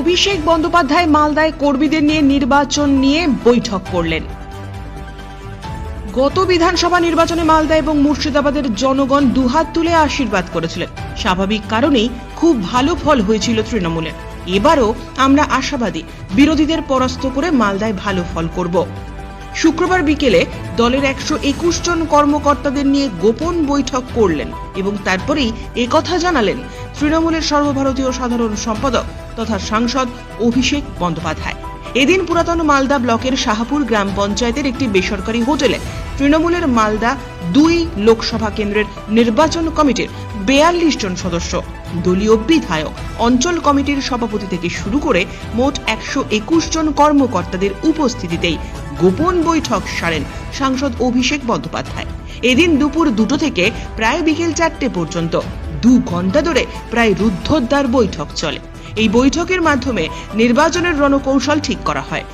অভিষেক বন্দ্যোপাধ্যায় মালদায় কর্মীদের নিয়ে নির্বাচন নিয়ে বৈঠক করলেন। গত বিধানসভা নির্বাচনে মালদা এবং মুর্শিদাবাদের জনগণ দুহাত তুলে আশীর্বাদ করেছিলেন। স্বাভাবিক কারণেই খুব ভালো ফল হয়েছিল তৃণমূলের এবারও আমরা আশাবাদী, বিরোধীদের পরাস্ত করে মালদায় ভালো ফল করব। শুক্রবার বিকেলে দলের একশো একুশ জন কর্মকর্তাদের নিয়ে গোপন বৈঠক করলেন এবং তারপরেই একথা জানালেন তৃণমূলের সর্বভারতীয় সাধারণ সম্পাদক। তথা সাংসদ অভিষেক বন্দ্যোপাধ্যায়। এদিন পুরাতন মালদা ব্লকের শাহাপুর গ্রাম পঞ্চায়েতের একটি বেসরকারি হোটেলে তৃণমূলের মালদা দুই লোকসভা কেন্দ্রের নির্বাচন কমিটির বেয়াল্লিশ জন সদস্য, দলীয় বিধায়ক, অঞ্চল কমিটির সভাপতি থেকে শুরু করে মোট একশো একুশ জন কর্মকর্তাদের উপস্থিতিতেই গোপন বৈঠক সারেন সাংসদ অভিষেক বন্দ্যোপাধ্যায়। এদিন দুপুর দুটো থেকে প্রায় বিকেল চারটে পর্যন্ত দু ঘণ্টা ধরে প্রায় রুদ্ধদ্বার বৈঠক চলে। এই বৈঠকের মাধ্যমে নির্বাচনের রণকৌশল ঠিক করা হয়।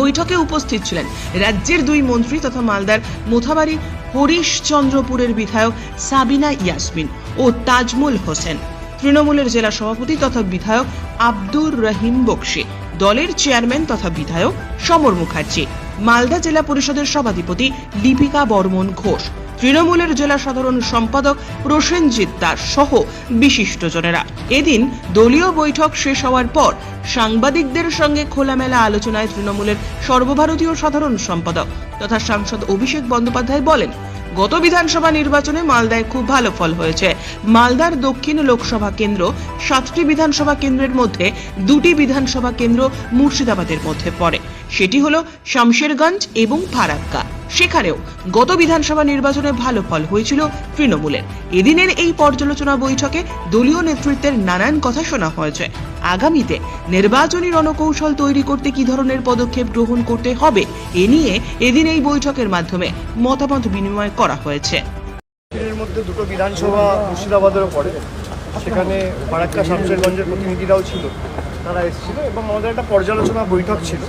বৈঠকে উপস্থিত ছিলেন রাজ্যের দুই মন্ত্রী তথা মালদার মোথাবাড়ি হরিশচন্দ্রপুরের বিধায়ক সাবিনা ইয়াসমিন ও তাজমুল হোসেন। তৃণমূলের জেলা সভাপতি তথা বিধায়ক আব্দুর রহিম বক্সি, দলের চেয়ারম্যান তথা বিধায়ক সমর মুখার্জি, মালদা জেলা পরিষদের সভাধিপতি লিপিকা বর্মন ঘোষ তৃণমূলের জেলা সাধারণ সম্পাদক প্রসেনজিৎ দাস সহ বিশিষ্টজনেরা। এদিন দলীয় বৈঠক শেষ হওয়ার পর সাংবাদিকদের সঙ্গে খোলামেলা আলোচনায় তৃণমূলের সর্বভারতীয় সাধারণ সম্পাদক তথা সাংসদ অভিষেক বন্দ্যোপাধ্যায় বলেন, গত বিধানসভা নির্বাচনে মালদায় খুব ভালো ফল হয়েছে। মালদার দক্ষিণ লোকসভা কেন্দ্র সাতটি বিধানসভা কেন্দ্রের মধ্যে দুটি বিধানসভা কেন্দ্র মুর্শিদাবাদের মধ্যে পড়ে। সেটি হলো শামশেরগঞ্জ এবং ফারাক্কা। সেখানেও গত বিধানসভা নির্বাচনে ভালো ফল হয়েছিল তৃণমূলের। এদিনের এই পর্যালোচনা বৈঠকে দলীয় নেতৃত্বের নানান কথা শোনা হয়েছে। আগামীতে নির্বাচনী রণকৌশল তৈরি করতে কি ধরনের পদক্ষেপ গ্রহণ করতে হবে, এ নিয়ে এদিন এই বৈঠকের মাধ্যমে মতামত বিনিময় করা হয়েছে। এর মধ্যে দুটো বিধানসভা মুর্শিদাবাদেরও পড়ে। সেখানে ফারাক্কা, শামশেরগঞ্জের প্রতিনিধিরাও ছিল। তারা এসেছিল এবং আমাদের একটা পর্যালোচনা বৈঠক ছিল,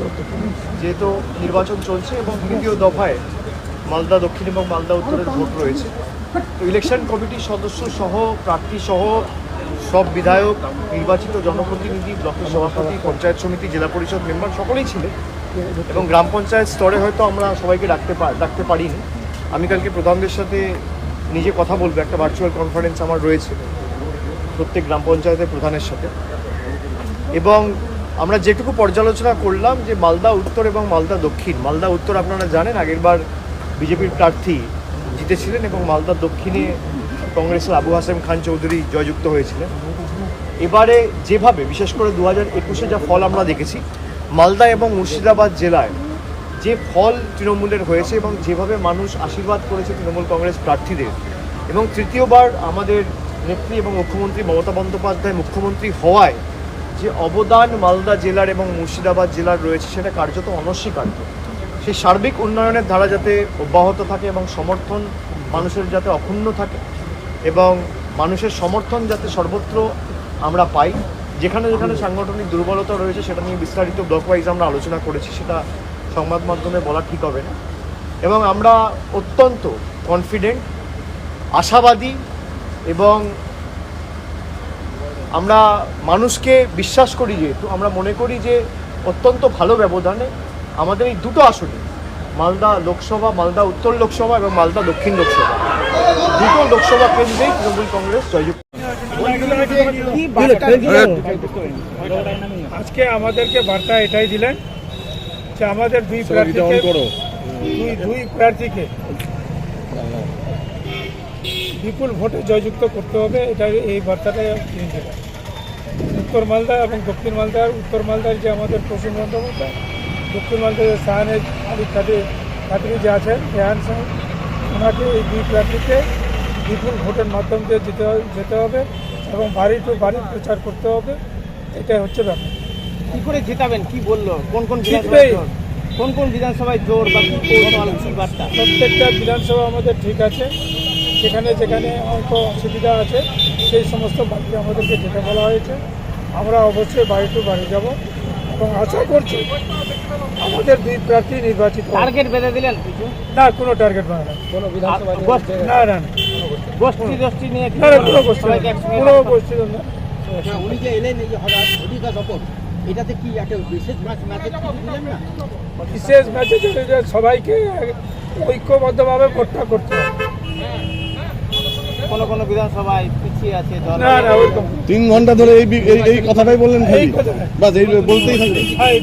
যেহেতু নির্বাচন চলছে এবং তৃতীয় দফায় মালদা দক্ষিণ এবং মালদা উত্তরের ভোট রয়েছে। তো ইলেকশন কমিটির সদস্য সহ, প্রার্থী সহ, সব বিধায়ক, নির্বাচিত জনপ্রতিনিধি, ব্লকের সভাপতি, পঞ্চায়েত সমিতি, জেলা পরিষদ মেম্বার সকলেই ছিলেন এবং গ্রাম পঞ্চায়েত স্তরে হয়তো আমরা সবাইকে ডাকতে ডাকতে পারিনি। আমি কালকে প্রধানদের সাথে নিজে কথা বলব, একটা ভার্চুয়াল কনফারেন্স আমার রয়েছে প্রত্যেক গ্রাম পঞ্চায়েতের প্রধানের সাথে। এবং আমরা যেটুকু পর্যালোচনা করলাম যে মালদা উত্তর এবং মালদা দক্ষিণ। মালদা উত্তর আপনারা জানেন, আগেরবার বিজেপির প্রার্থী জিতেছিলেন এবং মালদা দক্ষিণে কংগ্রেসের আবু হাসেম খান চৌধুরী জয়যুক্ত হয়েছিলেন। এবারে যেভাবে, বিশেষ করে দু হাজার একুশে যা ফল আমরা দেখেছি, মালদা এবং মুর্শিদাবাদ জেলায় যে ফল তৃণমূলের হয়েছে এবং যেভাবে মানুষ আশীর্বাদ করেছে তৃণমূল কংগ্রেস প্রার্থীদের এবং তৃতীয়বার আমাদের নেত্রী এবং মুখ্যমন্ত্রী মমতা বন্দ্যোপাধ্যায় মুখ্যমন্ত্রী হওয়ায় যে অবদান মালদা জেলার এবং মুর্শিদাবাদ জেলার রয়েছে সেটা কার্যত অনস্বীকার্য। সেই সার্বিক উন্নয়নের ধারা যাতে অব্যাহত থাকে এবং সমর্থন মানুষের যাতে অক্ষুণ্ণ থাকে এবং মানুষের সমর্থন যাতে সর্বত্র আমরা পাই, যেখানে যেখানে সাংগঠনিক দুর্বলতা রয়েছে সেটা নিয়ে বিস্তারিত ব্লক ওয়াইজ আমরা আলোচনা করেছি, সেটা সংবাদ মাধ্যমে বলা ঠিক হবে না। এবং আমরা অত্যন্ত কনফিডেন্ট আশাবাদী এবং আমরা মানুষকে বিশ্বাস করি যেহেতু আমরা মনে করি যে অত্যন্ত ভালো ব্যবধানে আমাদের এই দুটো আসনে মালদা লোকসভা মালদা উত্তর লোকসভা এবং মালদা দক্ষিণ লোকসভা দুটো লোকসভা কেন্দ্রেই তৃণমূল কংগ্রেস জয়যুক্ত। আজকে আমাদেরকে বার্তা এটাই দিলেন যে আমাদের দুই প্রার্থীকে দুই দুই প্রার্থীকে বিপুল ভোটে জয়যুক্ত করতে হবে এটা এই বার্তাটাই তিনি দিলেন। উত্তর মালদা এবং দক্ষিণ মালদার উত্তর মালদার যে আমাদের প্রসূন বন্দ্যোপাধ্যায় দক্ষিণ মালদার যে শাহানের আলী কাদের কাদরি যে আছেন রেহান সাহেব ওনাকে এই দুই প্রার্থীকে বিপুল ভোটের মাধ্যম দিয়ে যেতে যেতে হবে এবং বাড়ি টু বাড়ি প্রচার করতে হবে এটাই হচ্ছে ব্যাপার। কি করে জেতাবেন? কি বলল? কোন কোন বিধানসভায় কোন কোন বিধানসভায় জোর বা কি বার্তা? প্রত্যেকটা বিধানসভা আমাদের ঠিক আছে। যেখানে যেখানে অল্প অসুবিধা আছে সেই সমস্ত বাড়ি আমাদেরকে যেতে বলা হয়েছে। আমরা অবশ্যই বাড়ি টু বাড়ি যাব এবং আশা করছি আমাদের দুই প্রার্থী নির্বাচিত টার্গেট বেঁধে দিলেন? কিছু না কোনো টার্গেট মানে না কোনো বিধানসভা না না না। গোষ্ঠী গোষ্ঠী নিয়ে কি না, না, কোনো গোষ্ঠী সবাইকে না। একসঙ্গে কোনো গোষ্ঠী না উনি যে এলেন এই হঠাৎ অধিকার শপথ এটাতে কি একটা বিশেষ ম্যাচ বিশেষ ম্যাচে সবাইকে ঐক্যবদ্ধভাবে ভোটটা করতে হবে। কোনো কোনো বিধানসভায় পিছিয়ে আছে দল। না না ওইরকম তিন ঘণ্টা ধরে এই বি- এই- এই কথাটাই বললেন এই বাস এই বলতেই থাকবেন হ্যাঁ।